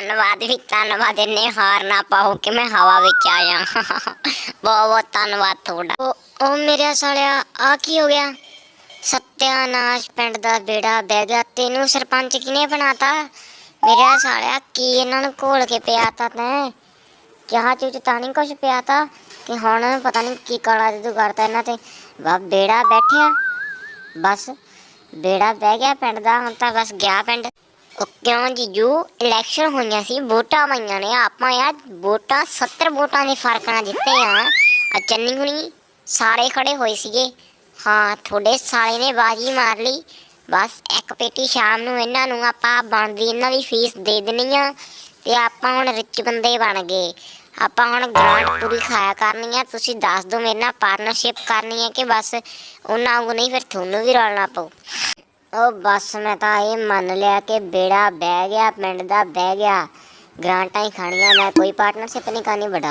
ਧੰਨਵਾਦ ਵੀ ਧੰਨਵਾਦ, ਇੰਨੇ ਹਾਰ ਨਾ ਪਾਓ ਕਿ ਮੈਂ ਹਵਾ ਵਿੱਚ ਆ ਜਾ ਬਹੁਤ ਬਹੁਤ ਧੰਨਵਾਦ ਤੁਹਾਡਾ। ਉਹ ਮੇਰੇ ਸਾਲਿਆ ਆ ਕੀ ਹੋ ਗਿਆ? ਸਤਿਆਨਾਸ਼ ਪਿੰਡ ਦਾ ਬੇੜਾ ਬਹਿ ਗਿਆ। ਤੈਨੂੰ ਸਰਪੰਚ ਕਿਨੇ ਬਣਾਤਾ? ਮੇਰੇ ਸਾਲਿਆ, ਕੀ ਇਹਨਾਂ ਨੂੰ ਘੋਲ ਕੇ ਪਿਆਤਾ ਤੈਂ? ਚਾਹ ਚ ਤਾਂ ਨਹੀਂ ਕੁਛ ਪਿਆਤਾ, ਕਿ ਹੁਣ ਪਤਾ ਨਹੀਂ ਕੀ ਕਾਲਾ ਜਾਦੂ ਕਰਤਾ ਇਹਨਾਂ ਤੇ। ਵਾ, ਬੇੜਾ ਬੈਠਿਆ। ਬਸ, ਬੇੜਾ ਬਹਿ ਗਿਆ ਪਿੰਡ ਦਾ, ਹੁਣ ਤਾਂ ਬਸ ਗਿਆ ਪਿੰਡ। ਉਹ ਕਿਉਂ ਜੀਜੂ ਇਲੈਕਸ਼ਨ ਹੋਈਆਂ ਸੀ, ਵੋਟਾਂ ਪਾਈਆਂ ਨੇ। ਆਪਾਂ ਯਾਰ ਵੋਟਾਂ 70 ਵੋਟਾਂ ਦੇ ਫ਼ਰਕ ਨਾਲ ਜਿੱਤੇ ਆ। ਆ ਚੰਨੀ ਹੁਣੀ ਸਾਰੇ ਖੜੇ ਹੋਏ ਸੀਗੇ। ਹਾਂ, ਤੁਹਾਡੇ ਸਾਲੇ ਨੇ ਬਾਜੀ ਮਾਰ ਲਈ। ਬਸ ਇੱਕ ਪੇਟੀ ਸ਼ਾਮ ਨੂੰ ਇਹਨਾਂ ਨੂੰ ਆਪਾਂ ਬਣਦੀ, ਇਹਨਾਂ ਦੀ ਫੀਸ ਦੇ ਦੇਣੀ ਆ ਤੇ ਆਪਾਂ ਹੁਣ ਰਿਚ ਬੰਦੇ ਬਣ ਗਏ। ਆਪਾਂ ਹੁਣ ਗ੍ਰਾਂਟ ਪੂਰੀ ਖਾਇਆ ਕਰਨੀ ਆ। ਤੁਸੀਂ ਦੱਸ ਦਿਓ ਮੇਰੇ ਨਾਲ ਪਾਰਟਨਰਸ਼ਿਪ ਕਰਨੀ ਹੈ ਕਿ ਬਸ ਉਹਨਾਂ ਵਾਂਗੂ ਨਹੀਂ, ਫਿਰ ਤੁਹਾਨੂੰ ਵੀ ਰਲਣਾ ਪਊ। ਉਹ ਬਸ ਮੈਂ ਤਾਂ ਇਹ ਮੰਨ ਲਿਆ ਕਿ ਬੇੜਾ ਬਹਿ ਗਿਆ, ਪਿੰਡ ਦਾ ਬਹਿ ਗਿਆ। ਗ੍ਰਾਂਟਾਂ ਹੀ ਖਾਣੀਆਂ, ਮੈਂ ਕੋਈ ਪਾਰਟਨਰਸ਼ਿਪ ਨਹੀਂ ਕਰਨੀ, ਵੱਡਾ